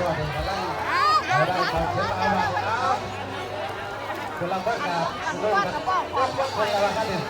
ตัวนี้กำลังเอาได้ของเสียเอาไว้เอาคนละคนกับร่วมกันร่วมคนละวันกันเนี่ย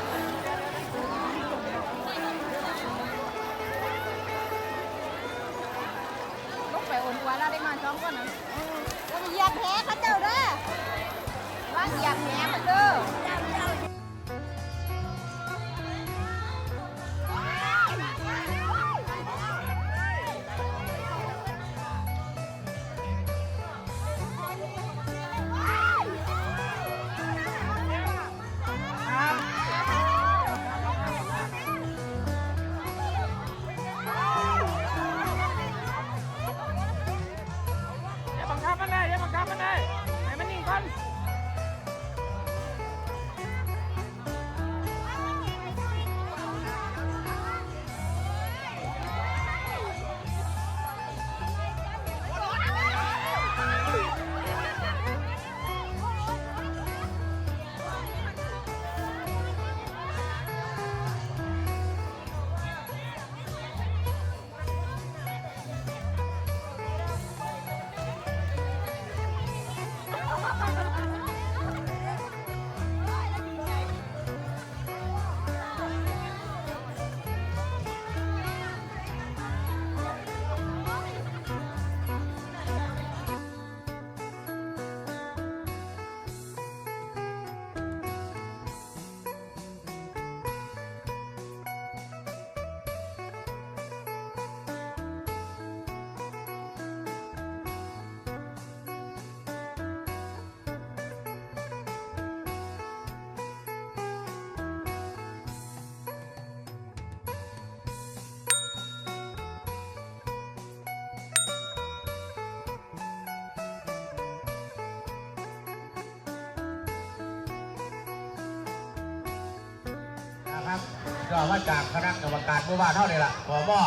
ก็มาจากคณะกรรมการหมู่บ้านเท่านี้ล่ะขอมอ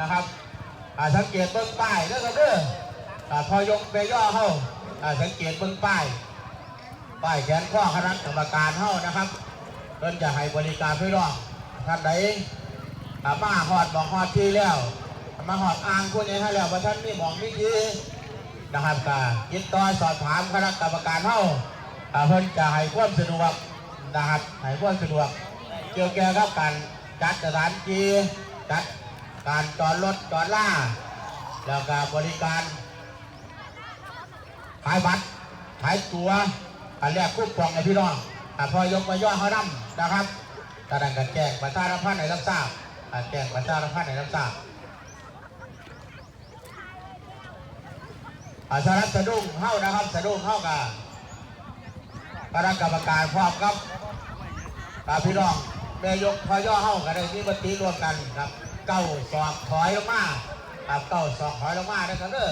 นะครับอ่าสังเกตเบื้องป้ายเด้อครับเด้ออ่าพอยกไปย่อเข้าอ่าสังเกตเบื้องป้ายป้ายแขนข้อคณะกรรมการเท่านะครับเพิ่นจะให้บริการพี่น้องท่านใดอ่ามาหอดบอกหอดที่แล้ว มาหอดอ่างคุณนี้ให้แล้วว่าท่านนี่มองนี่ทีนะครับก็ยิดต่อสอบถามคณะกรรมการเท่าอ่าเพิ่นจะให้ความสะดวกนะครับให้ความสะดวก เกี่ยวแก่กับการจัดสถานที่จัดการจอดรถจอดล่า แล้วก็บริการขายบัตรขายตัวอันแรกคูปองในพี่น้องอพอยกมาย่อเขานำนะครับตอนนั้นก็แจ้งประชาสัมพันธ์ในรับทราบอะแจ้งประชาสัมพันธ์ในรับทราบอาสารัสะดุ้งเข้านะครับสะดุ้งเข้ากับคณะกรรมการพร้อมครับกับพี่น้อง แม่ยกพอย่อเข้ากันได้มีมติรวมกันครับเก้าสองถอยลงมาครับเก้าสองถอยลงมานะครับเด้อ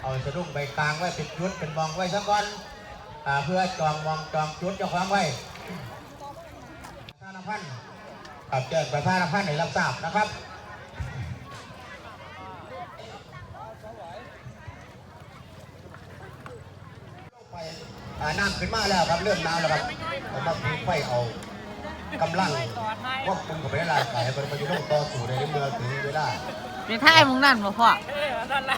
เอาสะดุ้งไปกลางไว้ป็นจุดเป็นมองไว้สักก่อนเพื่อจองมองจองจุดเจ้าของไว้ประธานพันธ์กับแจ้งประธานพันธ์ให้รับทราบนะครับไปอ่าน้ำขึ้นมาแล้วครับเริ่มน้ำแล้วครับผมมาพึ่งไฟเอา กำลังควบคุมกับไปได้ลายไก่เป็นประโยชน์ต่อสู่ในเมืองถึงเวลาเป็นท่ายมึงนั่นบ่พ่อเอ้ยนั่นแหละ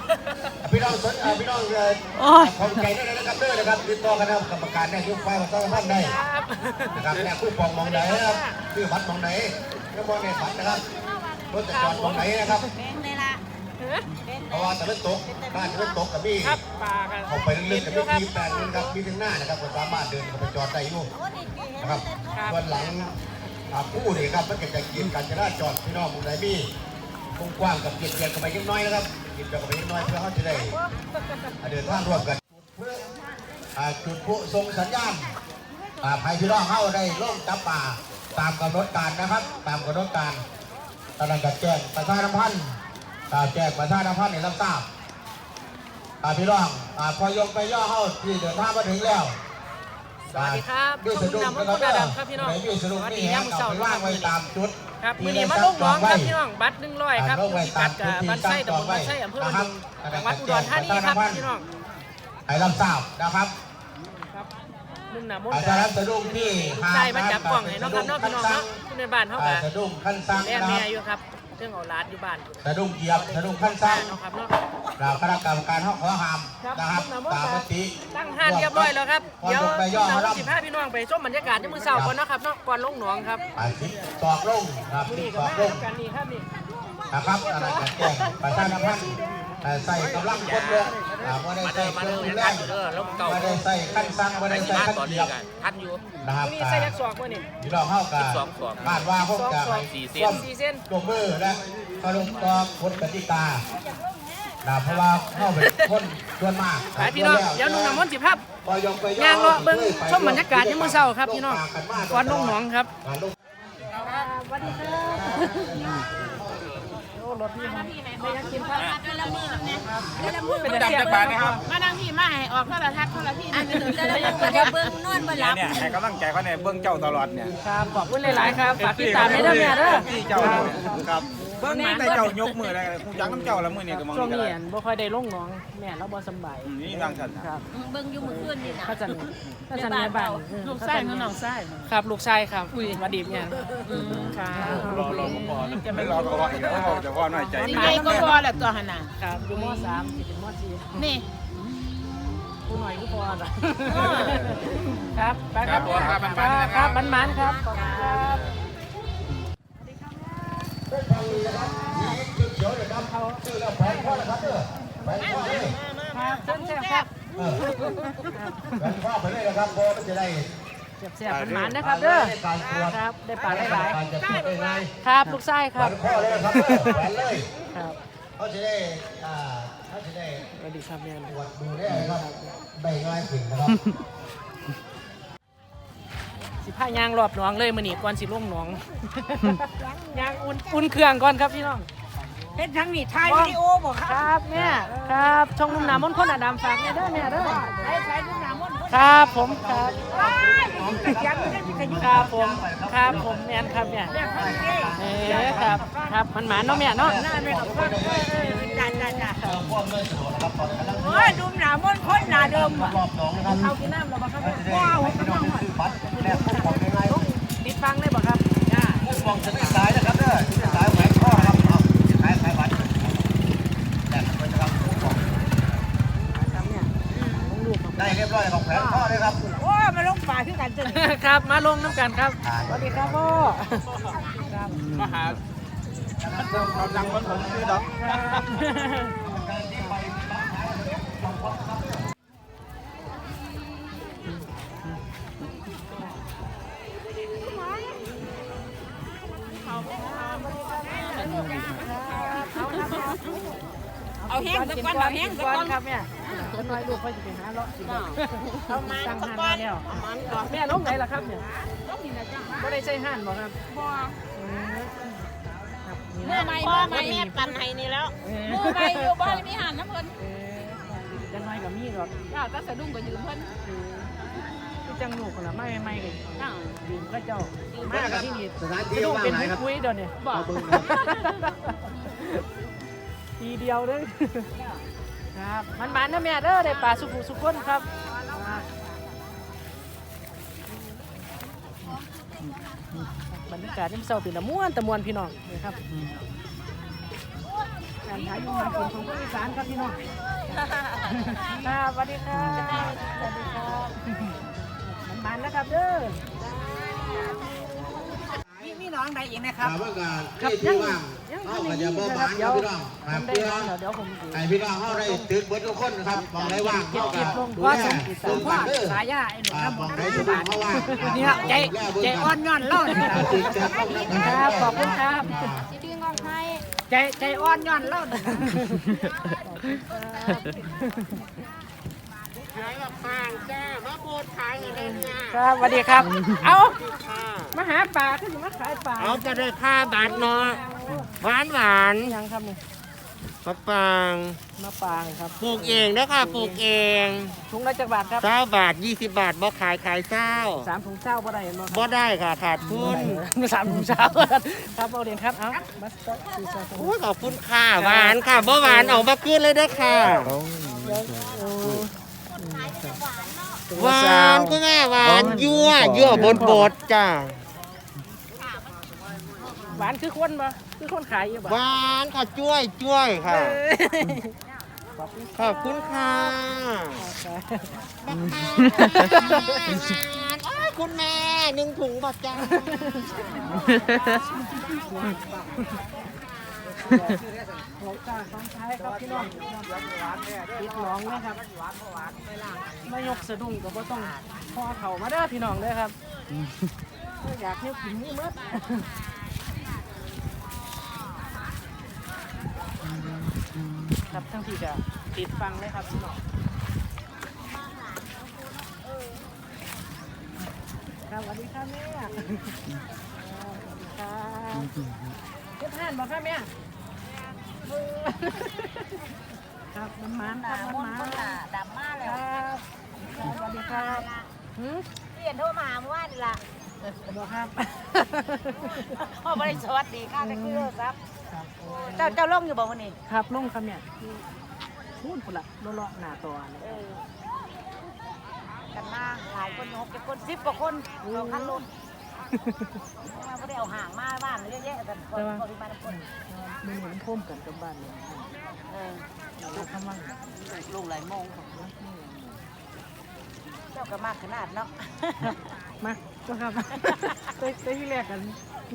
พี่น้องสนอ่าพี่น้องเอ่อโอ้ยของใจด้วยนะครับเด้อนะครับติดต่อกันนะครับกรรมการเนี่ยยุคไฟมาต้องท่านได้ครับนะครับเนี่ยคู่ปองมองไหนนะครับชื่อบัตรมองไหนก็มองในบัตรนะครับรถจะจอดมองไหนนะครับ เป็นเลยล่ะเพราะว่าตะเวนตกบ้านตะเวนตกกับพี่ครับปลากันออกไปลึกๆกับพี่ทีแปลงนึงครับมีถึงหน้านะครับก็สามารถเดินเข้าไปจอดได้อยู่โอ้นี่กี่เห็นนะครับเลยส่วนหลังอ่าผู้นี่ครับมันก็จะกินการจราจรพี่น้องมองไหนมีกว้างๆกับเกียรติๆกันไปยังน้อยนะครับเกียรติๆกันไปยังน้อยเพื่อเขาจะได้เดินทางร่วมกันอ่าจุดพลุส่งสัญญาณอ่าให้พี่น้องเข้าได้ล่มจับป่าตามกำหนดการนะครับ ตามกำหนดการตอนนั้นก็แจ้งประชาสัมพันธ์ อ่าแจ้งประชาสัมพันธ์ให้รับทราบอ่าพี่น้องอ่าพอยกไปย่อเข้าที่เดินทางมาถึงแล้วสวัสดีครับด้วยขอบสะคุณดุ้งนำพนะระครับคุณอาดำครับพี่น้องไหนด้วยสะดุ้งสวัสดีนี่ยาฮะมเอาเสาไปร์ว่างคไว้รับตามจุดครับที่มือนี้มาได้ลงน้องครับตั้พี่น้องบัตรหนึ่งร้อยครับอ่าลงไว้พิกัดตามจุดที่บ้านไส้ตั้งตำบลบ้านไส้จองไว้อำเภอนะครับจังหวัดอุดรธานีครับพี่น้องให้รับทราบนะครับครับนุ่มหนามนอาต์จารย์สะดุ้งที่ใช่มาจับกล่องให้น้องครับน้องพี่น้องเนาะคุณในบ้านเท่าอ่ากับสะดุ้งขั้นสั่งแม่นะคแม่รับอยู่ครับ เรื่องเอาลาดอยู่บ้านสะดุ้งเหยียบสะดุ้งขั้นสร้างเนาะครับเนาะเราคณะกรรมการห้องขอห้ามครับนะครับน้ำมันตามมติตั้งห้านเรียบร้อยแล้วครับก่อนเดี๋ยวลงไปย่อเรารับสิพาพี่น้องไปชมบรรยากาศในมือเสาก่อนเนาะครับเนาะก่อนลงหนองครับไปสิบสองลงครับมื้อสินี้บก็สองมาลงกันนี่ครับนี่นะครับอะไรกันแจ้งประชาสัมพันธ์เอ่อ ใส่กำลังคนลงอ่าไม่ได้ใส่เครื่องรุนแรงไม่ได้ใส่ขั้นสั่งไม่ได้ใส่ขั้นเหยียบทันอยู่นะครับมื้อนี้ใส่ยักษ์ศอกมื้อนี้พี่น้องเข้ากันสิบสองสองคาดว่าพวกจะสี่เซนร่วมสี่เส้นลงมือและกระลงต่อกฎกติกานะเพราะว่าเข้าเป็นคนส่วนมากไปพี่น้องเดี๋ยวนุ่งน้ำมนต์สิภาพพอยกไปย่างเลาะเบิ่งชมบรรยากาศในมือเสาครับพี่น้องก่อนลงหนองครับการลงสวัสดีครับโอ้ รถพี่มันไม่อยากกินครับเป็นดับจากบ้านนะครับมานั่งพี่มาให้ออกโทรทัศน์โทรพี่อันนี้จะได้จะเบิ่งนอนบ่หลับเนี่ยให้กำลังใจเขาเนี่ยเบื้องเจ้าตลอดเนี่ยครับขอบคุณหลายๆครับฝากติดตามให้ด้วยเนี่ยเด้อที่เจ้าครับ เบื้องแต่เจ้ายกมือได้ผู้จักน้ำเจ้าละมือเนี่ยก็มองช่วงนี่นี้ก็ได้อันบ่ค่อยได้ลงหนอง แม่เราบ่สำบายอืมนี่บางสันครับ เบิ่งอยู่มื้อคืนนี่นะเขาจะเขาจะในบ้านลูกชายกับน้องชายครับลูกชายครับอุ้ยมาดีบเนี่ยอืมครับรอรอมาก่อนจะไม่รอก็รออีกแล้วเขาจะพ่อหน่อยใจสิไงก็พอแหละตัวหั่นน่ะครับอยู่ม .3 สิเป็นม .4 นี่ ผู้หน่อยผู้พออะครับไปครับครับมันมันๆครับขอบคุณครับ เขียวเลยครับเขาชื่อแล้วแผนพ่อนะครับเด้อแผนพ่อเลยครับเชิญแซ่บครับเออแผนพ่อไปเลยนะครับเพราะมันจะได้แซ่บๆมันมันนะครับเด้อครับได้ปลาได้หลายการจะพูดได้ไงครับลูกชายคแผรับพ่อเลยครับเด้อแผนเลยครับเขาจะได้อ่าเขาจะได้สวัสดีครับแม่ตรวจดูได้ครับได้ง่ายขึ้นนะครับ สิพายางรอบหนองเลยมื้อนี้ก่อนสิลงหนองยางอุ่นอุ่นเครื่องก่อนครับพี่น้อง เฮ็ดทั้งนี่ถ่ายวิดีโอบ่ครับครับแม่ครับช่องนุ่มน้ำมนต์คนอดำฝากแม่เด้อแม่เด้อ ใช้ใช้ลูกน้ำมนต์ ครับผมครับ ครับผม ครับผมแม่นครับเนี่ยเออครับ ครับมันหมาเนาะแม่เนาะนั่นไม่ต้องเพิ่มจ้าจ้าจ้าพวกเลยสะดวกนะครับตอนนี้กำลังโอ้ยดูหนามนคนหนาเดิมอะรอบสองนะครับเอากินน้ำเราบ่ครับว้าวพี่น้องซื้อบัตรแลกพวกของยังไงติดฟังได้บ่ครับพวกของจะไม่สายนะครับเด้อจะสาย คือกันจ้ะนี่ครับ มาลงน้ำกันครับ สวัสดีครับพ่อครับมาหาเราดังคนผมคือดอกเอาแห้งสักก้อนเอาแห้งสักก้ก้ออนนครับเนี่ย จะน้อยลูกเขาจะไปหาเลาะสิเอามาตั้งสักห้านก้อมานแล้วแม่ลงไหนล่ะครับเนี่ยบ่ได้ใช้ห้านบ่ครับบ่อืมครับนี่เมื่อนะไม่พ่อไม่แม่ปันให้นี่แล้วมือไปอยู่บ้านมีหันน้ำเพิ่นเออจะน้อยกับมีดอกเจ้าตาสะดุ้งก็ยืมเพิ่นคือจังลูกคนละไม่ไม่เลยดื่มก็เจ้ามามาครักับบที่นี่สถานจะที่ดูว่างเป็นไหนครับคุยๆเดี๋ยวนี้บอกทีเดียวเด้อ ครับมันมันๆนะแม่เด้อได้ปลาสุกุสุกคนครับบรรยากาศที่เศร้าเป็นตะม่วนตะมวนพี่น้องนี่ครับการขายยูงหากินของคนอีสานครับพี่น้องครับสวัสดีครับสวัสดีครับมันมันๆนะครับเด้อมีมีน้องใดอีกนะครับถามว่าการครับที่ยังว่างยัง เขาทำก็อย่างจะนี้บ่นะคบารับนเดี๋ยวพี่น้องครับทำได้เพื่อแล้วเดี๋ยวผมดูให้พี่น้องเขาได้ตึกเบิดทุกคนนะครับมองได้ว่างเก็บเขาเก็บลงดูว่าแลสมกิจตรงพ่อกันเด้อสายาไอ้หนุ่มอ่าน้ำมมัองนได้สะดวกเขาว่างเนี่ยใจใจอ่อนย้อนเล่าครับขอบคุณครับสิดึงออกให้ใจใจอ่อนย้อนเล่าครับสวัสดีครับ เอามาหาปลาขึ้นมาขายปลาเอาจะได้ผ้าบาทเนาะ หวานหวานยังครับนี่มะปรางมาปลาครับปลูกเองนะค่ะปลูกเองถุงละจักบาทครับเก้าบาทยี่สิบบาทบ่ขายขายเศร้าสามถุงเจ้าบ่ได้เห็นบ่บ่ได้ค่ะขาดทุนสามถุงเช้าครับเอาเรียนครับเอามาสเตอร์ซีซ่าโอ้ยขอบคุณค่ะหวานค่ะบ่หวานเอามาขึ้นเลยเด้อค่ะหวานคุณแม่หวานยั่วยั่วบนบดจ้า หวานคือคนบ่คือคนขายอยู่บ่หวานค่ะจ้วยจ้วยค่ะ ขอบคุณขอบคุณค่ะค่ะอ้ายคุณแม่หนึ่งถุงบักจ้าของกลางของใช้ครับพี่น้องปิดน้องนะครับไม่ยกสะดุ้งก็บ่ต้องพอเข่ามาเด้อพี่น้องเด้อครับอยากให้กินนี่หม ครับทั้งที่จะติดฟังเลยครับพี่น้องครับสวัสดีครับแม่สวัสดีครับเก็บห่านบ่ครับแม่ครับมันมันครับมันมันดำมากเลยครับสวัสดีครับหืมเปลี่ยนโทรมาเมื่อวานนี่ละบอกครับพ่อบริสวัสดีค่ะก็คือครับ เจ้าเจ้าลงอยู่บ่วันนี้ครับลงครับเนี่ยพูดพุ่นละเลาะๆหน้าตัวเลยเออกันมาหลายคนหกเจ็ดคนสิบกว่าคนเราคันรถมาก็ได้เอาห่างมาบ้านเยอะแยะกันคนปริมาณคนมันเหมือนพ่มกันกับบ้านเลยเออเราทำมันลงหลายโมงเจ้าก็มากขนาดเนาะมาก็ครับเต้ยที่แรกกัน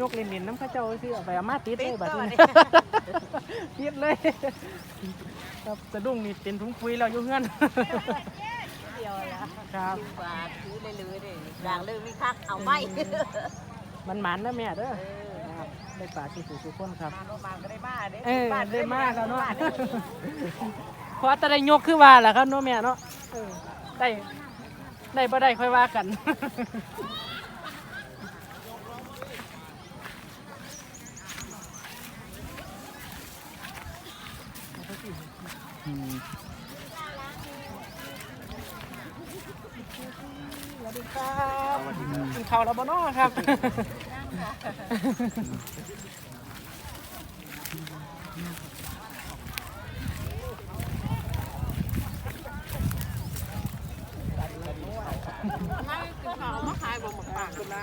ยกเล่นๆน้ำข้าเจ้าซื้อเอาไปเอามาติดเลยบัดนี้ติดเลย ครับสะดุ้งนี่เป็นถุงคุยเราอยู่เงื่อนเดียวละครับบาทถือเลยเลยเลยอย่างเลยมีคักเอาไปมันหมันนะแม่เด้อครับได้ปลาที่สุสุคนครับมาโรงพยาบาลก็ได้บ้าเด้เออบ้านได้มากแล้วเนาะบ้ด้เพราะแต่ได้ยกขึ้นว่าแหละครับเนาะแม่เนาะเออได้ได้บ่ได้ค่อยว่ากัน สวัสดีครับกินข้าว แล้วบ่เนาะครับ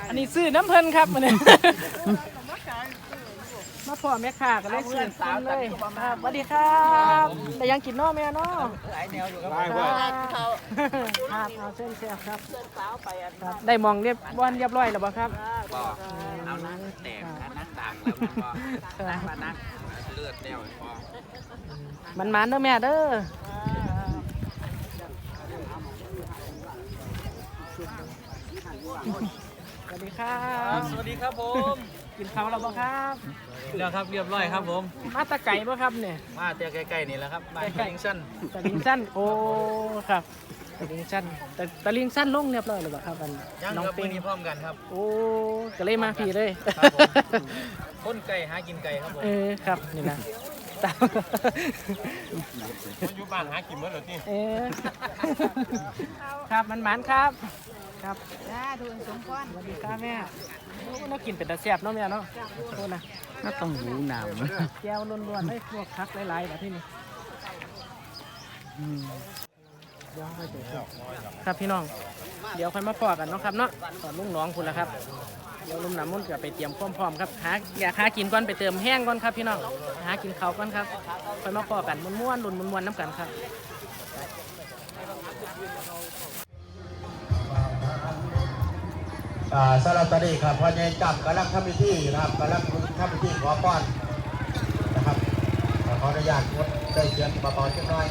อันนี้ซื้อน้ำเพลินครับมันนี้ มาพ่อแม่ค้าก็เลยซื้อสามเลยครับสวัสดีครับแต่ยังกินเนอแม่เนาะได้คเว้ยรับครับเอาเส้นแซ่บครับครับได้มองเรียบวันเรียบร้อยแล้วบ่ครับบอกเอานั่งแตกนั่งดังแล้วมันก็นั่งมานั่งเลือดแนวพอมันมันๆเด้อแม่เด้อสวัสดีครับ สวัสดีครับผม กินข้าวแล้วบ่ครับเดี๋ยวครับเรียบร้อยครับผม มาตะไก่บ่ครับเนี่ยมาเตียใกล้ๆนี่แหละครับบ้านใกล้ๆลิงชันตะลิงสั้นโอ้ครับตะลิงสั้นแต่ตะลิงสั้นลงเรียบร้อยแล้วบ่ครับอันย่างน้องครับเป็มื้องนี้พร้อมกันครับ โอ้ก็เลยมาพี่เลยครับผมคนไก่หากินไก่ครับผมเออครับนี่นะตามอยู่บ้านหากินเมื่อไหร่ที่เออครับมันหมันครับ ครับจ้าดูสมพรสวัสดีครับแม่โอ้น่ากินเป็นตาแซ่บเนาะแม่เนาะโอ้นะน่าต้องหูหนาวแก้วล้วนๆให้พวกพักหลายๆแบบที่นี่เดี๋ยวค่อยเจอกันครับพี่น้อง เดี๋ยวค่อยมาพอกันเนาะครับเนาะตอนลุงน้องคุณละครับเดี๋ยวลุมน้ำมุ่นต์ก็ไปเตรียมพร้อมๆครับหาอยากหากินก่อนไปเติมแห้งก่อนครับพี่น้องหากินเขาวก่อนครับค่อยมาพอกันม้วนๆลุ่นม้วนๆน้ำกันครับ อ่าสำหรับตอนนี้ครับพอใหญ่จับกำลังทำพิธีนะครับกำลังทำพิธีขอป้อนนะครับขออนุญาตงดได้เสียงเบาๆจังน้อย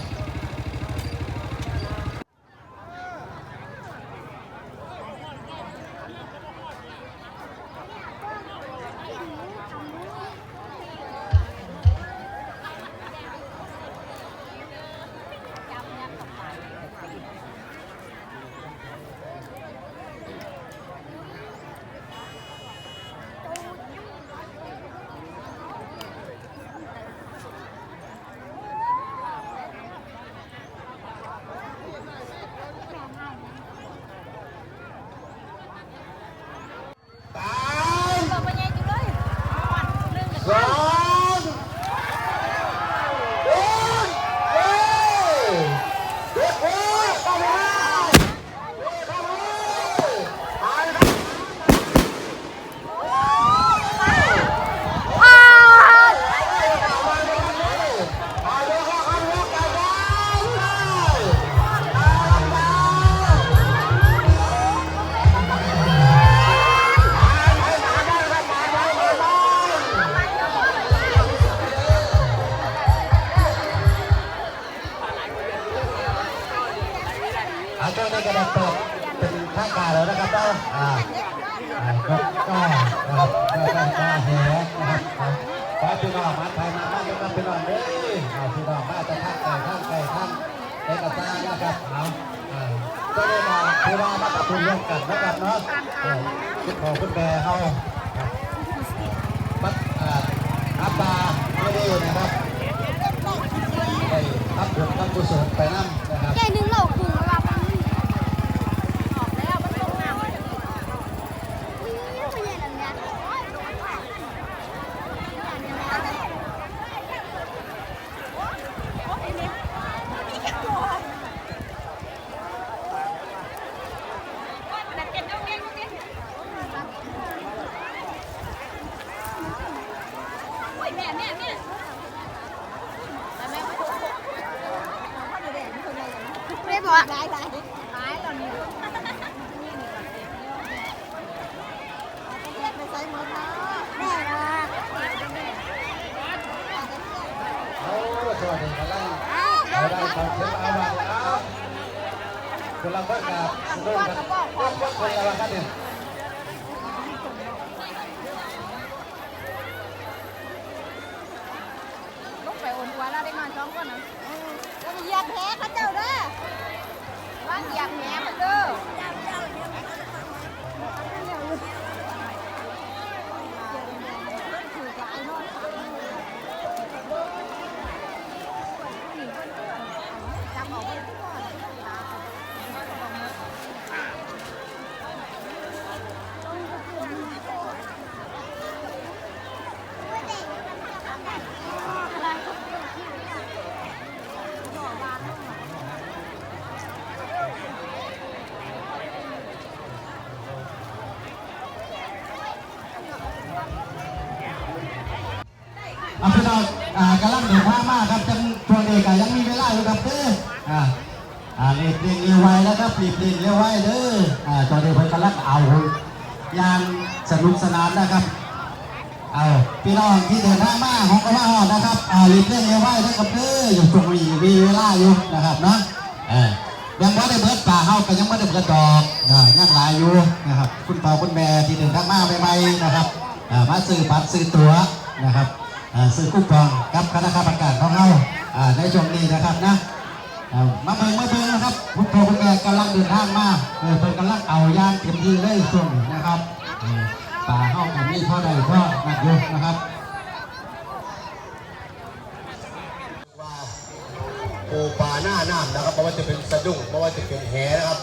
รับบุญรับกุศลไปน้ำนะครับแกนึงเหล่าคุณว่าปังนี่ ออกแล้วมันตรงน้ำ ไม่ใช่ลำไย ไม่บอกหลายหลายหลายแล้วนี่ไปใส่หมดแล้วแม่ละ โอ้สวัสดีครับล่างเอาได้ครับเชิญเอามาเอาคนละคนกับคนละ คนละคนละกันเนี่ยลูกไปโอนหัวแล้วได้นอนจ้องก่อนนะแล้วมันเหยียบแผลเขาเจ้าเด้อว่างอยากแหนมันเด้อ เอาพี่น้องอ่ากำลังเดินทางมาครับจังตัวเด็กยังมีเวลาอยู่ครับเด้ออ่าอ่ารีบเรียนเร็วไวนะครับรีบเรียนเร็วไว้เด้ออ่าตัวเด็กเพิ่นกำลังเอาอย่างสนุกสนานนะครับเอาพี่น้องที่เดินทางมาของกระว่านะครับอ่ารีบเร่งเร็วไว้นะครับเด้ออยู่ตรงนี้มีเวลาอยู่นะครับเนาะเออยังไม่ได้เบิดป่าเฮาก็ยังไม่ได้เบิดดอกอ่ายังหลายอยู่นะครับ คุณพ่อคุณแม่ที่เดินทางมาใหม่ๆนะครับอ่ามาซื้อบัตรซื้อตั๋วนะครับ ซื้อคูปองกับคณะกรรมการของเฮาในช่วงนี้นะครับนะมาเบิ่งมาเบิ่งนะครับคุณพ่อคุณแม่กำลังเดินทางมาเออเพิ่นกำลังเอายางเต็มที่เลยช่วงนี้นะครับป่าเฮาแบบนี้เท่าใดก็หนักอยู่นะครับว่าปูปลาหน้าน้ำนะครับเพราะว่าจะเป็นสะดุ้งเพราะว่าจะเป็นแหนะครับ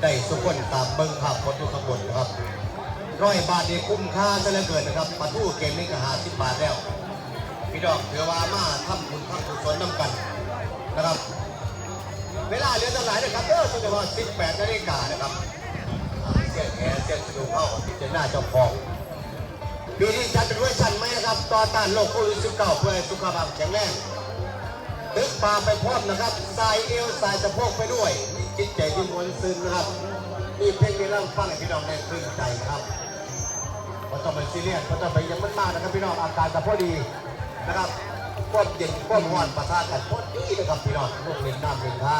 ได้สุกคนตามเบิ้งภาพคนทุกขบวนนะครับ ร้อยบาทนี่คุ้มค่าซะเหลือเกินนะครับปลาทูเกมนี้ก็หาสิบบาทแล้ว พี่ดอกเถือว่ามาทำบุญทำกุศลน้ำกันนะครับ เวลาเหลือเท่าไหร่นะครับเออเฉพาะ18นาฬิกานะครับเสียนแหเสียนสะดุ้งเข้าที่จะหน้าเจ้าของปีนี้จัดเป็นเวอร์ชันไหมนะครับต่อต้านโรคโควิด19เพื่อสุขภาพแข็งแรงตึกปลาไปพร้อมนะครับสายเอวสายสะโพกไปด้วยมีจิตใจที่มวลซึนนะครับมีเพลงนี้เริ่มฟังให้พี่น้องได้คลื่นใจครับ เพราะต้องไปซีเรียสเพราะต้องไปยังมันมากนะครับพี่น้องอาการจะพอดีนะครับควบเย็นควบร้อนประทะกันพอดีนะครับพี่น้องลูกเล่นน้ำเล่นท่า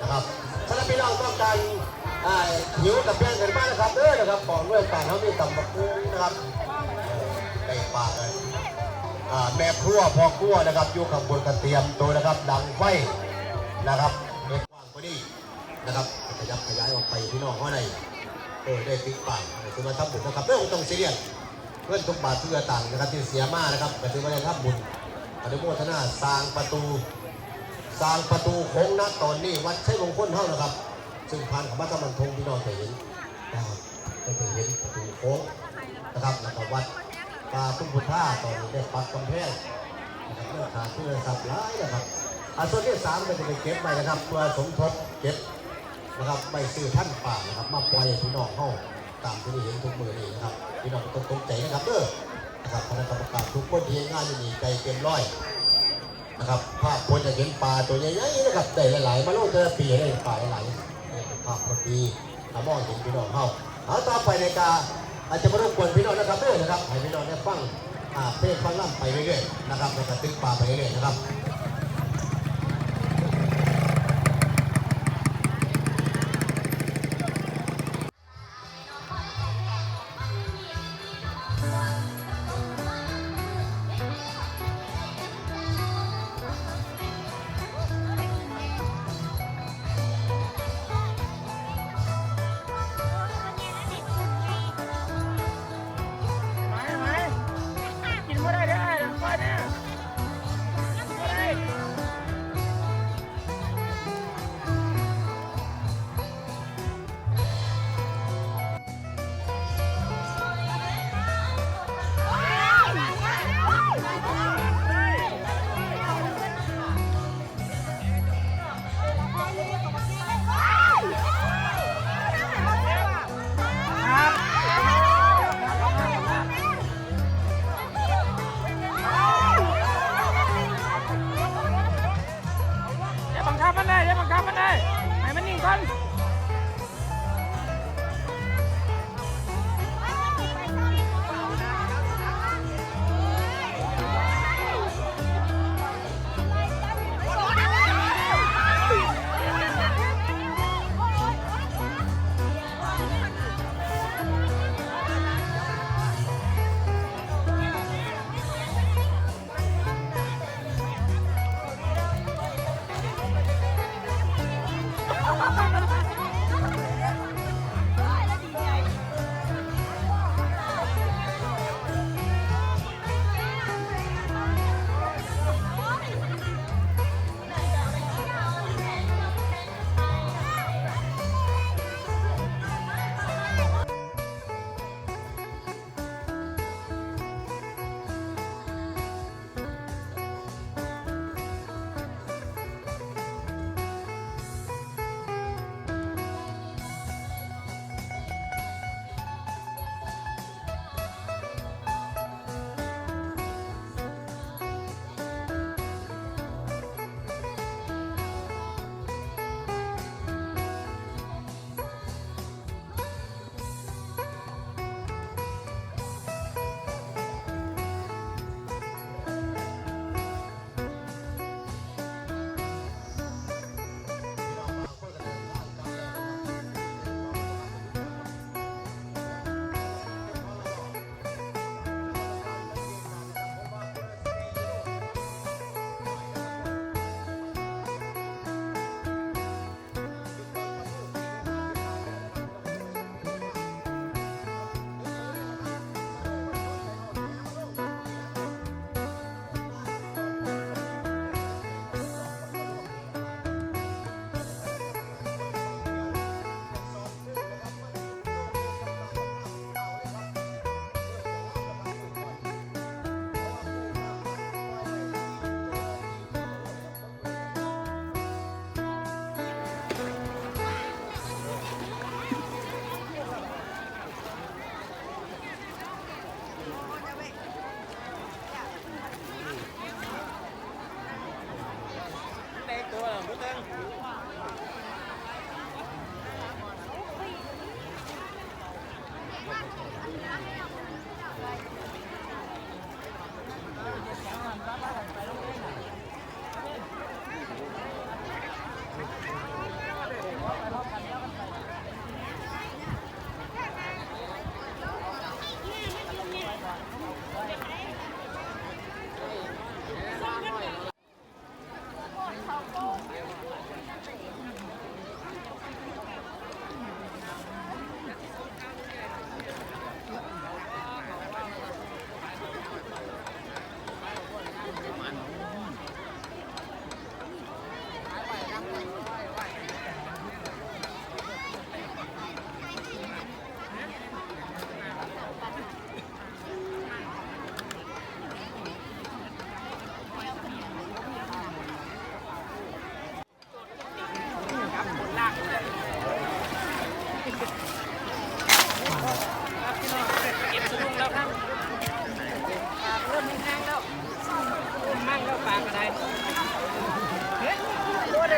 นะครับถ้าพี่น้องต้องการหิวกับแป้งกันบ้างนะครับเด้อนะครับบอกด้วยการเขามีตำบักหุ่งนะครับในปากเลยแม่ครัวพ่อครัวนะครับอยู่ข้างบนกระเตรียมตัวนะครับดังไฟนะครับเล็กกว้างพอดีนะครับขยับขยายออกไปพี่น้องเขาใน เออได้ติ๊กปากคือมาทำบุญนะครับเรื่องต้องเสียนเพื่อนทุกบาททุกสต่างนะครับที่เสียมากนะครับก็ถือว่าได้ทำบุญอนุโมทนาสร้างประตูสร้างประตูโค้งนะตอนนี้วัดใช้มงคลเท่านะครับ ซึ่งผ่านของวัดกำมันทงพี่น้องเห็นนะครับเห็นประตูโค้งนะครับแล้วก็วัดปลาตุ้มพุท่าตอนนี้ได้ปักกำแพงนะครับเรื่องขาดเพื่อทรัพย์ร้ายนะครับอันส่วนที่สามก็จะไปเก็บไปนะครับเพื่อสมทบเก็บ นะครับไปซื้อท่านป่านะครับมาปล่อยพี่น้องเข้าตามที่เห็นทุกมือนี้นะครับพี่น้องต้องตกใจนะครับเด้อนะครับคณะกรรมการทุกคนที่งานอยู่นี่ใจเต็มร้อยนะครับภาพคนจะเห็นปลาตัวใหญ่ๆนะครับได้หลายๆมาโลกแต่ละปีได้ปลาหลายๆนี่เป็นภาพคนดีถ้ามองเห็นพี่น้องเข้าเอาต่อไปในการอาจจะมารบกวนพี่น้องนะครับเด้อนะครับให้พี่น้องได้ฟังอ่าเพลงฟังล่ำไปเรื่อยๆนะครับแล้วก็ตึกป่าไปเรื่อยๆนะครับ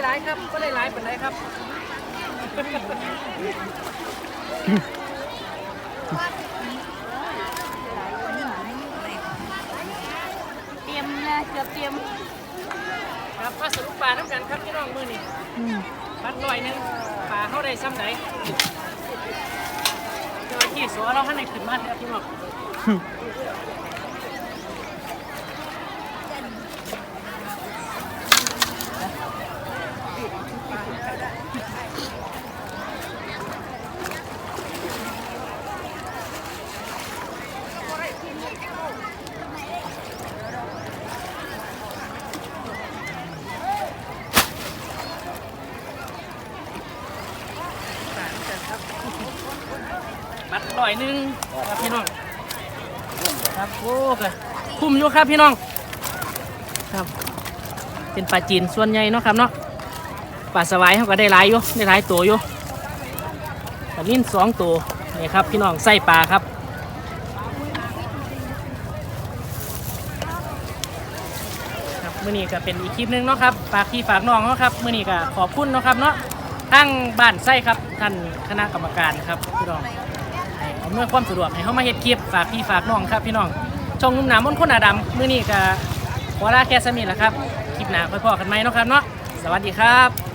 ก็ได้หลายครับก็ได้หลายเป็นไรครับเตรียมนะเกือบเตรียมครับมาสรุปปลาน้ำกันครับพี่น้องมือนี่ปัดลอยหนึงปลาเขาได้ซ้ำไหนเจ้าหน้าที่สัวเราให้ในขึ้นมาเถอะพี่น้อง ปัดลอยหนึงครับพี่น้องครับโอ้กคุ้มอยู่ครับพี่น้อง ครับ เป็นปลาจีนส่วนใหญ่เนาะครับเนาะปลาสวายเขาก็ได้หลายอยู่ได้หลายตัวอยู่ปลานิ่นสองตัวนี่ครับพี่น้องไส้ปลาครับครับมื่อนี้ก็เป็นอีกคลิปหนึงเนาะครับฝากพี่ฝากน้องเนาะครับมื่อนี้ก็ขอบคุณเนาะครับเนาะตั้งบ้านไส้ครับท่านคณะกรรมการครับพี่น้อง อำนวยความสะดวกให้เขามาเฮ็ดคลิปฝากพี่ฝากน้องครับพี่น้องช่องนุ่มหนามมนต์คนอาดำมื้อนี้ก็ขอลาแค่สมิธแหละครับคลิปหน้าค่อยพอกันไหมเนาะครับเนาะสวัสดีครับ